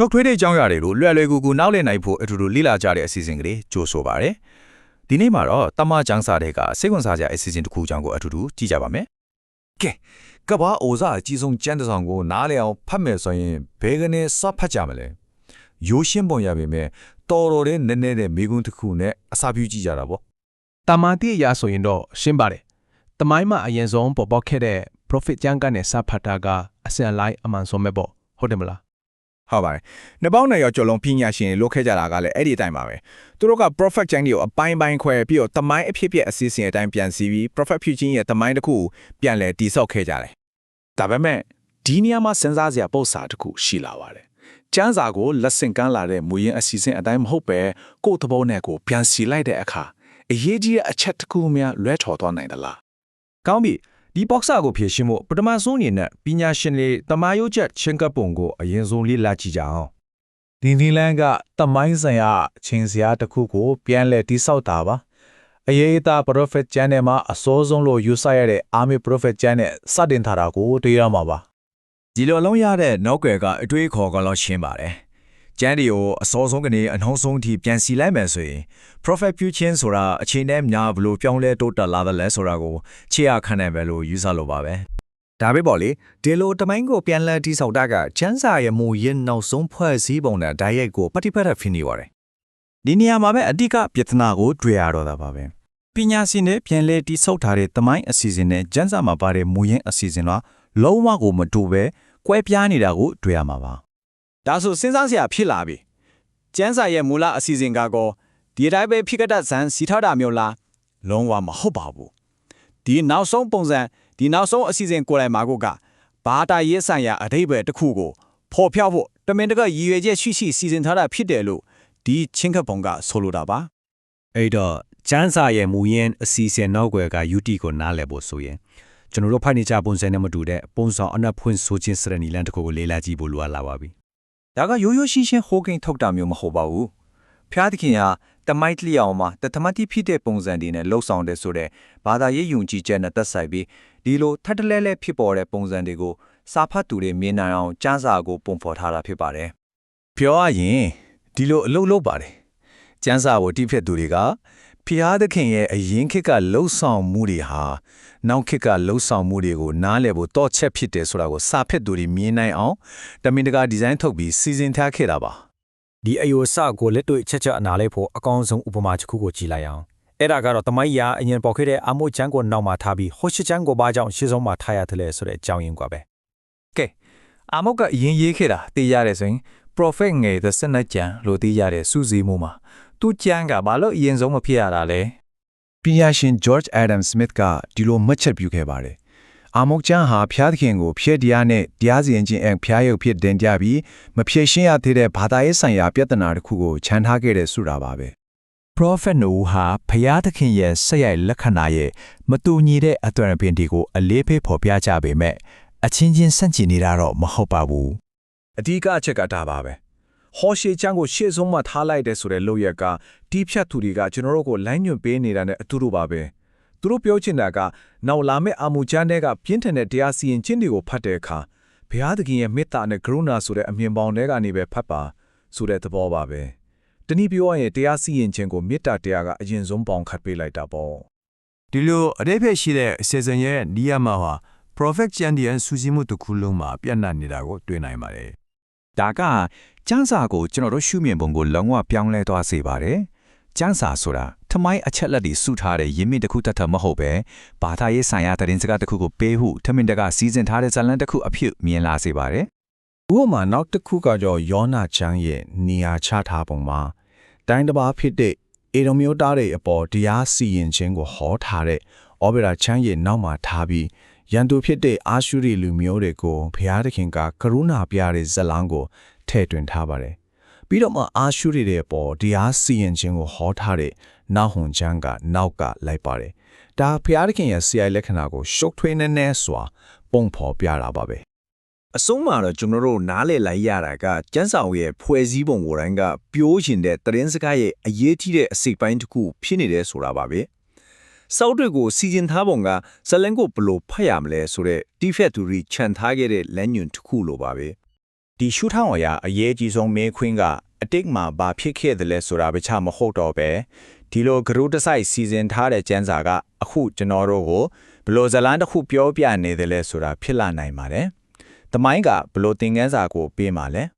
ရှော့ထွေးတဲ့အကြောင်းအရာတွေကိုလွယ်လွယ်ကူကူနားလည်နိုင်ဖို့အထူးထူးလေ့လာကြတဲ့အစီအစဉ်ကလေးကြိုဆိုပါရစေ။ဒီနေ့မှာတော့တမချန်းစာတွေကစိတ်ဝင်စားစရာအစီအစဉ်တစ်ခုအကြောင်းကိုအထူးထူးကြည့်ကြပါမယ်ကဲကဘာအိုဇာအကြီးဆုံးကျန်းတဆောင်ကိုနားလည်အောင်ဖတ်မယ်ဆိုရင်ဘယ်ကနေစဖတ်ကြမလဲရိုးရှင်းပုံရပေမဲ့တော်တော်လေးနည်းနည်းတဲ့မိကွန်းတစ်ခုနဲ့အစာပြုကြည့်ကြတာပေါ့တာမာတိအရာဆိုရင်တော့ရှင်းပါတယ်။တမိုင်းမှာအရင်ဆုံးပေါ်ပေါက်ခဲ့တဲ့ profit ကျမ်းကနေစဖတ်တာကအစင်အလိုက်အမှန်ဆုံးပဲပေါ့ဟုတ်တယ်မလား ဟုတ်ပါတယ်။နှစ်ပေါင်းနဲ့ရောကျော်လုံးပညာရှင်တွေလုပ်ခဲ့ကြတာကလည်းအဲ့ဒီအတိုင်းပါပဲ။သူတို့က Prophet ကျမ်းတွေကိုအပိုင်းပိုင်းခွဲပြီးတော့တမိုင်းအဖြစ်အပျက်အစီအစဉ်အတိုင်းပြန်စီပြီး Prophet ဖြူချင်းရဲ့တမိုင်းတစ်ခုကိုပြန်လည်တိဆောက်ခဲ့ကြတယ်ဒါပေမဲ့ဒီနေရာမှာစဉ်းစားစရာပုံစံတစ်ခုရှိလာပါတယ်။ကျန်းစာကိုလက်ဆင့်ကမ်းလာတဲ့မူရင်းအစီအစဉ်အတိုင်းမဟုတ်ပဲကိုယ့်သဘောနဲ့ကိုယ်ပြန်စီလိုက်တဲ့အခါအရေးကြီးတဲ့အချက်တစ်ခုများလွဲထော်သွားနိုင်သလားကောင်းပြီ ဒီ boxer ကိုဖြည့်ရှင်းဖို့ပထမဆုံးအနေနဲ့ပညာရှင်တွေတမာယုတ်ချက်ချင်းကပ်ပုံကိုအရင်ဆုံးလေ့လာကြည့်ကြအောင်ဒီနီလန်ကတမိုင်းဆိုင်ရာအချင်းစရာတစ်ခုကို ပြန်လဲတိဆောက်တာပါအရေးအသား prophet ကျမ်းထဲမှာအစိုးဆုံးလို့ယူဆရတဲ့ army prophet ကျမ်းနဲ့စတင်ထားတာကိုတွေ့ရမှာပါ။ဒီလိုလုံးရတဲ့နောက်ွယ်ကအတွေးခေါ်ကတော့ရှင်းပါတယ်။ ကျန်းဒီကိုအစောဆုံးကနေအနှောင်းဆုံးထိပြန်စီလိုက်မယ်ဆိုရင် prophet ပြုချင်းဆိုတာအချိန်နဲ့များဘလို့ပြောင်းလဲတိုးတက်လာတယ်လဲဆိုတာကိုခြေရခံနိုင်ပဲလို့ယူဆလိုပါပဲ။ဒါပဲပေါ့လေဒီလိုတမိုင်းကိုပြန်လည်တိဆောက်တာကကျန်းစာရဲ့မူရင်းနောက်ဆုံးဖွဲ့စည်းပုံနဲ့ဓာတ်ရိုက်ကိုပฏิပတ်ဖြစ်နေပါတယ်ဒီနေရာမှာပဲအဓိကပြဿနာကိုတွေ့ရတော့တာပါပဲပညာရှင်တွေပြန်လဲတိဆောက်ထားတဲ့သမိုင်းအစီအစဉ်နဲ့ကျန်းစာမှာပါတဲ့မူရင်းအစီအစဉ်ကလုံးဝကိုမတူပဲကွဲပြားနေတာကိုတွေ့ရမှာပါ ဒါဆိုစဉ်းစားစရာဖြစ်လာပြီ။ကျန်းစာရဲ့မူလအစီအစဉ်ကကောဒီအတိုင်းပဲဖိကတတ်ဆန်စီထားတာမျိုးလားလုံးဝမဟုတ်ပါဘူး။ဒီနောက်ဆုံးပုံစံဒီနောက်ဆုံးအစီအစဉ်ကိုယ်တိုင်မှာကိုကဘာတာရေးဆိုင်ရာအတိတ်ပဲတစ်ခုကိုဖော်ပြဖို့တမင်တကရည်ရွယ်ချက်ရှိရှိစီစဉ်ထားတာဖြစ်တယ်လို့ဒီချင်းခတ်ပုံကဆိုလိုတာပါအဲ့တော့ကျန်းစာရဲ့မူရင်းအစီအစဉ်နောက်ွယ်က UT ကိုနားလည်ဖို့ဆိုရင်ကျွန်တော်တို့ဖိုင်နေကြပုံစံနဲ့မတူတဲ့ပုံဆောင်အနက်ဖွင့်ဆိုခြင်းစရနီလန်တစ်ခုကိုလေ့လာကြည့်ဖို့လိုအပ်လာပါပြီ ဒါကရိုးရိုးရှင်းရှင်းဟိုးကိန်းထုတ်တာမျိုးမဟုတ်ပါဘူးဖျားသခင်ဟာတမိုက်လျောင်မှာတသမတိဖြစ်တဲ့ပုံစံတွေနဲ့လှုပ်ဆောင်တဲ့ဆိုတဲ့ဘာသာရေးယုံကြည်ချက်နဲ့သက်ဆိုင်ပြီးဒီလိုထပ်တလဲလဲဖြစ်ပေါ်တဲ့ပုံစံတွေကိုစာဖတ်သူတွေမြင်နိုင်အောင်ကျမ်းစာကိုပုံဖော်ထားတာဖြစ်ပါတယ်ပြောရရင်ဒီလိုအလုပ်လုပ်ပါတယ်။ကျန်းစာကိုတိဖြစ်သူတွေက ဖျားသခင်ရဲ့အရင်ခေတ်ကလှုပ်ဆောင်မှုတွေဟာနောက်ခေတ်ကလှုပ်ဆောင်မှုတွေကိုနားလည်ဖို့တော့ချက်ဖြစ်တယ်ဆိုတာကိုစာဖက်သူတွေမြင်နိုင်အောင်တမင်တကာဒီဇိုင်းထုတ်ပြီးစီစဉ်ထားခဲ့တာပါဒီအယိုစကိုလက်တွေ့ချက်ချက်အနာလေးဖို့အကောင်းဆုံးဥပမာတစ်ခုကိုကြည့်လိုက်အောင်အဲ့ဒါကတော့တမိုင်းရာအရင်ပေါ်ခဲ့တဲ့အမိုးချမ်းကိုနောက်မှာထားပြီးဟိုရှိချမ်းကိုဘာကြောင့်ရှေ့ဆုံးမှာထားရတယ်လဲဆိုတဲ့အကြောင်းရင်းကွာပဲကဲအာမုတ်ကအရင်ရေးခဲ့တာသိရတယ်ဆိုရင် prophet ငယ် the စနက်ကျန်လို့သိရတဲ့စူးစီးမှုမှာ သူကျမ်းကဘာလို့အရင်ဆုံးမဖြစ်ရတာလဲ။ပညာရှင် George Adam Smith ကဒီလိုမှတ်ချက်ပြုခဲ့ပါတယ်။အာမုတ်ကျမ်းဟာဖျားသခင်ကိုဖျက်တရားနဲ့တရားစီရင်ခြင်းအဖျားရုပ်ဖြစ်တင်ကြပြီးမဖြေရှင်းရသေးတဲ့ဘာသာရေးဆိုင်ရာပြဿနာတစ်ခုကိုခြံထားခဲ့တဲ့ဆိုတာပါပဲ။ prophet နိုဟာဖျားသခင်ရဲ့ဆက်ရိုက်လက္ခဏာရဲ့မတူညီတဲ့အသွင်အပြင်တွေကိုအလေးပေးဖော်ပြကြပေမဲ့အချင်းချင်းဆန့်ကျင်နေတာတော့မဟုတ်ပါဘူးအဓိကအချက်ကဒါပါပဲ ဟောရှေချမ်းကိုရှေ့ဆုံးမှထားလိုက်တဲ့ဆိုတဲ့လုပ်ရက်ကတီးဖြတ်သူတွေကကျွန်တော်တို့ကိုလိုင်းညွှန်ပေးနေတာနဲ့အတူတူပါပဲသူတို့ပြောချင်တာကနောက်လာမယ့်အာမူချမ်းတွေကပြင်းထန်တဲ့တရားစီရင်ခြင်းတွေကိုဖတ်တဲ့အခါဘုရားသခင်ရဲ့မေတ္တာနဲ့ကရုဏာဆိုတဲ့အမြင်ပေါင်းတွေကနေပဲဖတ်ပါဆိုတဲ့သဘောပါပဲတနည်းပြောရရင်တရားစီရင်ခြင်းကိုမေတ္တာတရားကအရင်ဆုံးပေါင်းခတ်ပေးလိုက်တာပေါ့ဒီလိုအရေးဖက်ရှိတဲ့အစီအစဉ်ရဲ့နီးယမဟာ prophet ကျန်ဒီယန်စူးစီးမှုတစ်ခုလုံးမှာပြန့်နှံ့နေတာကိုတွေ့နိုင်ပါတယ် ဒါကကျန်းစာကိုကျွန်တော်တို့ရှုမြင်ပုံကိုလုံးဝပြောင်းလဲသွားစေပါတယ်။ကျန်းစာဆိုတာထမိုင်းအချက်လက်တွေစုထားတဲ့ရင်းမြစ်တစ်ခုတတ်ထမဟုတ်ပဲဘာသာရေးဆိုင်ရာသတင်းစကားတစ်ခုကိုပေးဟုထမင်တကစီစဉ်ထားတဲ့ဇာတ်လမ်းတစ်ခုအဖြစ်မြင်လာစေပါတယ်ဥပမာနောက်တစ်ခုကကြောယောနာချမ်းရဲ့နေရာချထားပုံမှာတိုင်းတစ်ပါးဖြစ်တဲ့အေဒုံမျိုးသားတွေအပေါ်တရားစီရင်ခြင်းကိုဟောထားတဲ့ဩဘေရာချမ်းရဲ့နောက်မှာထားပြီး ရန်သူဖြစ်တဲ့အာရှုရီလူမျိုးတွေကိုဘုရားသခင်ကကရုဏာပြတဲ့ဇတ်လမ်းကိုထည့်တွင်ထားပါတယ်ပြီးတော့မှအာရှုရီတွေအပေါ်တရားစီရင်ခြင်းကိုဟောထားတဲ့နောက်ဟွန်ချမ်းကနောက်ကလိုက်ပါတယ်ဒါဘုရားသခင်ရဲ့ဆရာလက္ခဏာကိုရှုပ်ထွေးနေနေစွာပုံဖော်ပြတာပါပဲအဆုံးမှာတော့ကျွန်တော်တို့နားလည်လိုက်ရတာကကျန်းစာရဲ့ဖွဲ့စည်းပုံကိုယ်တိုင်ကပြိုးရှင်တဲ့သတင်းစကားရဲ့အရေးကြီးတဲ့အစိတ်ပိုင်းတစ်ခုဖြစ်နေတယ်ဆိုတာပါပဲ စောက်တွေကိုစီစဉ်ထားပုံကဇလန်ကိုဘယ်လိုဖတ်ရမလဲဆိုတော့တီဖက်သူရီခြံထားခဲ့တဲ့လမ်းညွန်တစ်ခုလိုပါပဲဒီရှုထောင့်အရာအရေးကြီးဆုံးမေးခွန်းကအတိတ်မှာဘာဖြစ်ခဲ့တယ်လဲဆိုတာပဲချမဟုတ်တော့ပဲဒီလိုဂရုတစိုက်စီစဉ်ထားတဲ့ကျန်းစာကအခုကျွန်တော်တို့ကိုဘယ်လိုဇတ်လန်းတစ်ခုပြောပြနေတယ်လဲဆိုတာဖြစ်လာနိုင်ပါတယ်။တမိုင်းကဘယ်လိုသင်ခန်းစာကိုပေးမှာလဲ။